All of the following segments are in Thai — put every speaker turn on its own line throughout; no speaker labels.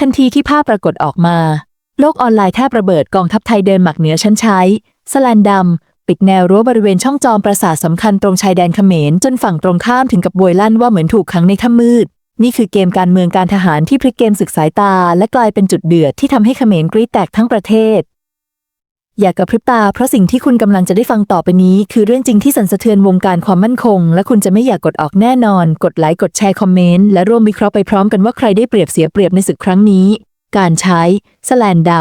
ทันทีที่ภาพปรากฏออกมา โลกออนไลน์แทบระเบิดกองทัพไทยเดินหมักเหนือชั้นใช้ สแลนดำ ปิดแนวรั้วบริเวณช่องจอมปราสาทสำคัญตรงชายแดนเขมร จนฝั่งตรงข้ามถึงกับโวยลั่นว่าเหมือนถูกขังในถ้ำมืด นี่คือเกมการเมืองการทหารที่พลิกเกมศึกสายตา และกลายเป็นจุดเดือดที่ทำให้เขมรกรีดแตกทั้งประเทศ อย่ากระพริบตาเพราะสิ่งที่คุณกำลังจะได้ฟังต่อไปนี้ คือเรื่องจริงที่สั่นสะเทือนวงการความมั่นคง และคุณจะไม่อยากกดออกแน่นอน กดไลค์กดแชร์คอมเมนต์และร่วมวิเคราะห์ไปพร้อมกันว่าใครได้เปรียบเสียเปรียบในศึกครั้งนี้ การใช้สแลนด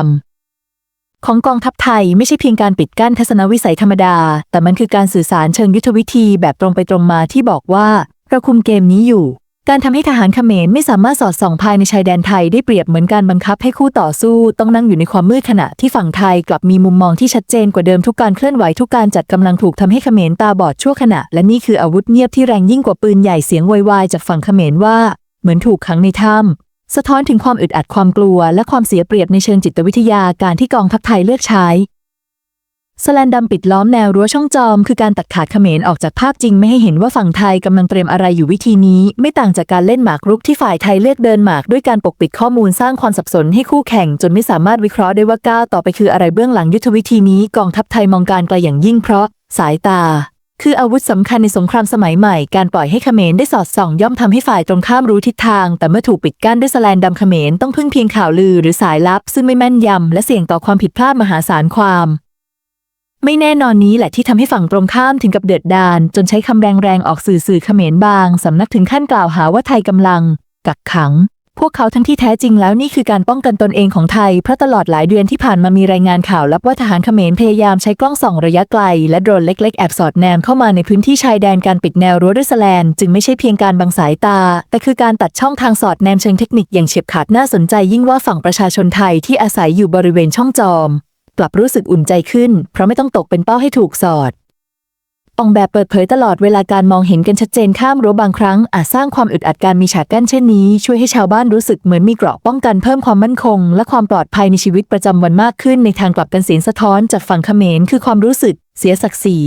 ำของกองทัพไทยไม่ใช่เพียงการปิดกั้นทัศนวิสัยธรรมดา แต่มันคือการสื่อสารเชิงยุทธวิธีแบบตรงไปตรงมาที่บอกว่าเราคุมเกมนี้อยู่ การทำให้ทหารเขมรไม่สามารถสอดส่องภายในชายแดนไทยได้เปรียบเหมือนการบังคับให้คู่ต่อสู้ ต้องนั่งอยู่ในความมืดขณะที่ฝั่งไทยกลับมีมุมมองที่ชัดเจนกว่าเดิมทุกการเคลื่อนไหวทุกการจัดกำลังถูกทำให้เขมรตาบอดชั่วขณะ และนี่คืออาวุธเงียบที่แรงยิ่งกว่าปืนใหญ่เสียงวายๆจากฝั่งเขมรว่า เหมือนถูกขังในถ้ำสะท้อนถึงความอึดอัดความกลัว และความเสียเปรียบในเชิงจิตวิทยาการที่กองทัพไทยเลือกใช้ สแลนดำปิดล้อมแนวรั้วช่องจอม คือการตัดขาดเขมรออกจากภาพจริงไม่ให้เห็นว่าฝั่งไทยกำลังเตรียมอะไรอยู่วิธีนี้ ไม่ต่างจากการเล่นหมากรุกที่ฝ่ายไทยเลือกเดินหมากด้วยการปกปิดข้อมูลสร้างความสับสนให้คู่แข่ง จนไม่สามารถวิเคราะห์ได้ว่าก้าวต่อไปคืออะไรเบื้องหลังยุทธวิธีนี้กองทัพไทยมองการไกลอย่างยิ่งเพราะ สายตา คืออาวุธสำคัญในสงครามสมัยใหม่ การปล่อยให้เขมรได้สอดส่อง ย่อมทำให้ฝ่ายตรงข้ามรู้ทิศทาง แต่เมื่อถูกปิดกั้นด้วยสแลนดำเขมรต้องพึ่งเพียงข่าวลือ หรือสายลับ ซึ่งไม่แม่นยำและเสี่ยงต่อความผิดพลาดมหาศาลความ ไม่แน่นอนนี้แหละที่ทำให้ฝั่งตรงข้ามถึงกับเดือดดาลจนใช้คำแรงๆออกสื่อสื่อเขมรบางสำนักถึงขั้นกล่าวหาว่าไทยกำลัง กักขัง พวกเขาทั้งที่แท้จริงแล้วนี่คือการป้องกันตนเองของไทย เพราะตลอดหลายเดือนที่ผ่านมามีรายงานข่าวลับว่าทหารเขมรพยายามใช้กล้องส่องระยะไกล และโดรนเล็ก ๆ แอบสอดแนมเข้ามาในพื้นที่ชายแดนการปิดแนวรั้วด้วยสแลนจึงไม่ใช่เพียงการบังสายตา แต่คือการตัดช่องทางสอดแนมเชิงเทคนิคอย่างเฉียบขาดน่าสนใจยิ่งว่าฝั่งประชาชนไทยที่อาศัยอยู่บริเวณช่องจอม กลับรู้สึกอุ่นใจขึ้น เพราะไม่ต้องตกเป็นเป้าให้ถูกสอดออกแบบเปิดเผยตลอดเวลาการมองเห็นกันชัดเจนข้ามรั้วบางครั้งอาจสร้างความอึดอัดการมีฉากกั้นเช่นนี้ ช่วยให้ชาวบ้านรู้สึกเหมือนมีเกราะป้องกันเพิ่มความมั่นคง และความปลอดภัยในชีวิตประจำวันมากขึ้นในทางกลับกันเสียงสะท้อนจากฝั่งเขมรคือความรู้สึก เสียศักดิ์ศรี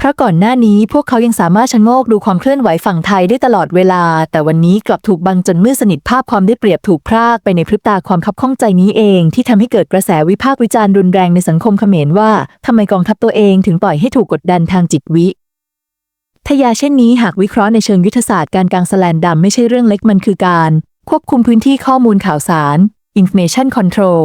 เพราะก่อนหน้านี้พวกเขายังสามารถชะโงกดูความเคลื่อนไหวฝั่งไทยได้ตลอดเวลา แต่วันนี้กลับถูกบังจนมืดสนิทภาพความได้เปรียบถูกพรากไปในพริบตาความคับข้องใจนี้เอง ที่ทำให้เกิดกระแสวิพากษ์วิจารณ์รุนแรงในสังคมเขมรว่าทำไมกองทัพตัวเองถึงปล่อยให้ถูกกดดันทางจิตวิทยาเช่นนี้หากวิเคราะห์ในเชิงยุทธศาสตร์การกลางสแลนดำไม่ใช่เรื่องเล็กมันคือการ ควบคุมพื้นที่ข้อมูลข่าวสาร information control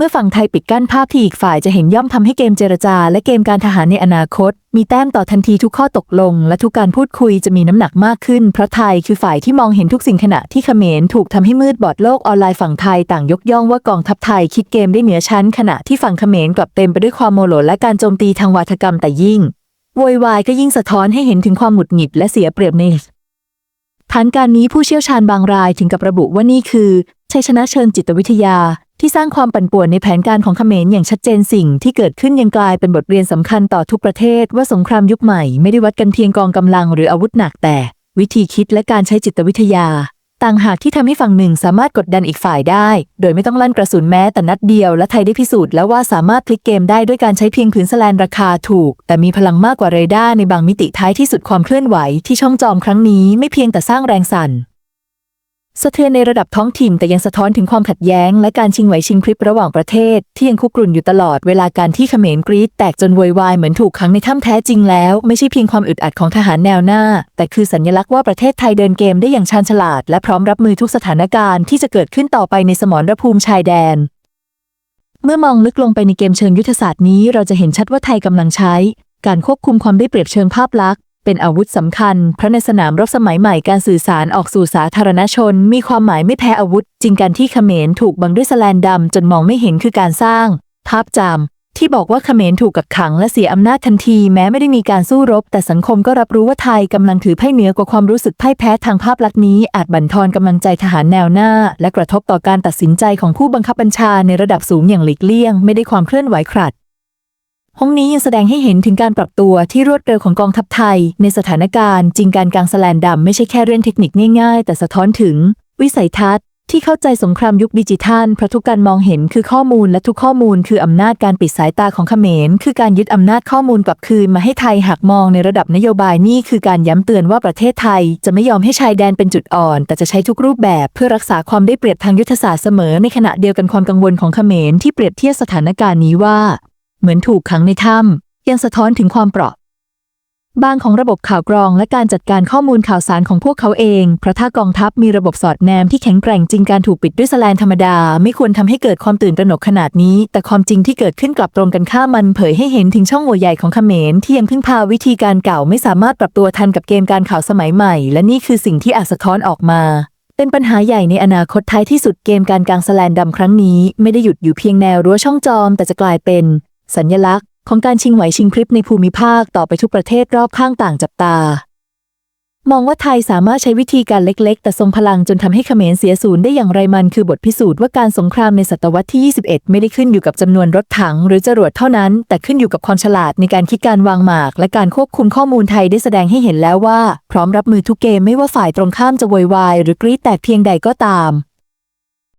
เมื่อฝั่งไทยปิดกั้นภาพที่อีกฝ่ายจะเห็นย่อมทำให้เกมเจรจา และเกมการทหารในอนาคต มีแต้มต่อทันทีทุกข้อตกลง และทุกการพูดคุยจะมีน้ำหนักมากขึ้น เพราะไทยคือฝ่ายที่มองเห็นทุกสิ่งขณะที่เขมรถูกทำให้มืดบอดโลกออนไลน์ฝั่งไทยต่างยกย่องว่ากองทัพไทยคิดเกมได้เหนือชั้น ขณะที่ฝั่งเขมรกลับเต็มไปด้วยความโมโหและการโจมตีทางวาทกรรมแต่ยิ่งโวยวายก็ยิ่งสะท้อนให้เห็นถึงความหงุดหงิดและเสียเปรียบในฐานการนี้ผู้เชี่ยวชาญบางรายถึงกับระบุว่านี่คือชัยชนะเชิงจิตวิทยา ที่สร้างความปั่นป่วนในแผนการของเขมรอย่างชัดเจนสิ่งที่เกิดขึ้นยังกลายเป็นบทเรียนสำคัญต่อทุกประเทศ ว่าสงครามยุคใหม่ไม่ได้วัดกันเพียงกองกำลังหรืออาวุธหนักแต่ วิธีคิดและการใช้จิตวิทยา ต่างหากที่ทำให้ฝั่งหนึ่งสามารถกดดันอีกฝ่ายได้ โดยไม่ต้องลั่นกระสุนแม้แต่นัดเดียวและไทยได้พิสูจน์แล้วว่าสามารถพลิกเกมได้ด้วยการใช้เพียงผืนสแลนราคาถูก แต่มีพลังมากกว่าเรดาร์ในบางมิติท้ายที่สุดความเคลื่อนไหวที่ช่องจอมครั้งนี้ไม่เพียงแต่สร้างแรงสั่น สะเทือนในระดับท้องถิ่นแต่ยังสะท้อนถึงความขัดแย้ง และการชิงไหวชิงพริบระหว่างประเทศ ที่ยังคุกรุ่นอยู่ตลอดเวลาการที่เขมรกรีดแตกจนโวยวายเหมือนถูกขังในถ้ำแท้จริงแล้ว ไม่ใช่เพียงความอึดอัดของทหารแนวหน้า แต่คือสัญลักษณ์ว่าประเทศไทยเดินเกมได้อย่างชาญฉลาด และพร้อมรับมือทุกสถานการณ์ที่จะเกิดขึ้นต่อไปในสมรภูมิชายแดนเมื่อมองลึกลงไปในเกมเชิงยุทธศาสตร์นี้ เราจะเห็นชัดว่าไทยกำลังใช้ การควบคุมความได้เปรียบเชิงภาพลักษณ์ เป็นอาวุธสำคัญ เพราะในสนามรบสมัยใหม่การสื่อสารออกสู่สาธารณชน มีความหมายไม่แพ้อาวุธ จริงการที่เขมรถูกบังด้วยสแลนดำจนมองไม่เห็นคือการสร้าง ภาพจำที่บอกว่าเขมรถูกกักขังและเสียอำนาจทันทีแม้ไม่ได้มีการสู้รบ แต่สังคมก็รับรู้ว่าไทยกำลังถือไพ่เหนือกว่าความรู้สึกพ่ายแพ้ทางภาพลักษณ์นี้อาจบั่นทอนกำลังใจทหารแนวหน้า และกระทบต่อการตัดสินใจของผู้บังคับบัญชาในระดับสูงอย่างหลีกเลี่ยง ไม่ได้ความเคลื่อนไหวขัด ห้องนี้ยังแสดงให้เห็นถึงการปรับตัวที่รวดเร็วของกองทัพไทย ในสถานการณ์จริงการกลางสแลนดำไม่ใช่แค่เรื่องเทคนิคง่ายๆ แต่สะท้อนถึง วิสัยทัศน์ที่เข้าใจสงครามยุคดิจิทัลเพราะทุกการมองเห็นคือข้อมูลและทุกข้อมูลคืออำนาจการปิดสายตาของเขมร คือการยึดอำนาจข้อมูลกลับคืนมาให้ไทยหากมองในระดับนโยบายนี่คือการย้ำเตือนว่าประเทศไทย จะไม่ยอมให้ชายแดนเป็นจุดอ่อน แต่จะใช้ทุกรูปแบบเพื่อรักษาความได้เปรียบทางยุทธศาสตร์เสมอในขณะเดียวกันความกังวลของเขมรที่เปรียบเทียบสถานการณ์นี้ว่า เหมือนถูกขังในถ้ำยังสะท้อนถึงความเปราะบางของระบบข่าวกรองและการจัดการข้อมูลข่าวสารของพวกเขาเอง เพราะถ้ากองทัพมีระบบสอดแนมที่แข็งแกร่งจริงการถูกปิดด้วยสแลนธรรมดา ไม่ควรทำให้เกิดความตื่นตระหนกขนาดนี้ แต่ความจริงที่เกิดขึ้นกลับตรงกันข้ามมันเผยให้เห็นถึงช่องโหว่ใหญ่ของเขมรที่ยังพึ่งพาวิธีการเก่าไม่สามารถปรับตัวทันกับเกมการข่าวสมัยใหม่ และนี่คือสิ่งที่อาจสะท้อนออกมา เป็นปัญหาใหญ่ในอนาคตท้ายที่สุดเกมการกลางสแลนดำครั้งนี้ ไม่ได้หยุดอยู่เพียงแนวรั้วช่องจอม แต่จะกลายเป็น สัญลักษณ์ของการชิงไหวชิงพริบในภูมิภาคต่อไปทุกประเทศรอบข้างต่างจับตา มองว่าไทยสามารถใช้วิธีการเล็กๆ แต่ทรงพลังจนทำให้เขมรเสียศูนย์ได้อย่างไรมันคือบทพิสูจน์ว่าการสงครามในศตวรรษที่ 21 ไม่ได้ขึ้นอยู่กับจำนวนรถถัง หรือจรวดเท่านั้น แต่ขึ้นอยู่กับความฉลาดในการคิดการวางหมาก และการควบคุมข้อมูลไทยได้แสดงให้เห็นแล้วว่า พร้อมรับมือทุกเกมไม่ว่าฝ่ายตรงข้ามจะโวยวายหรือกรีดแตกเพียงใดก็ตาม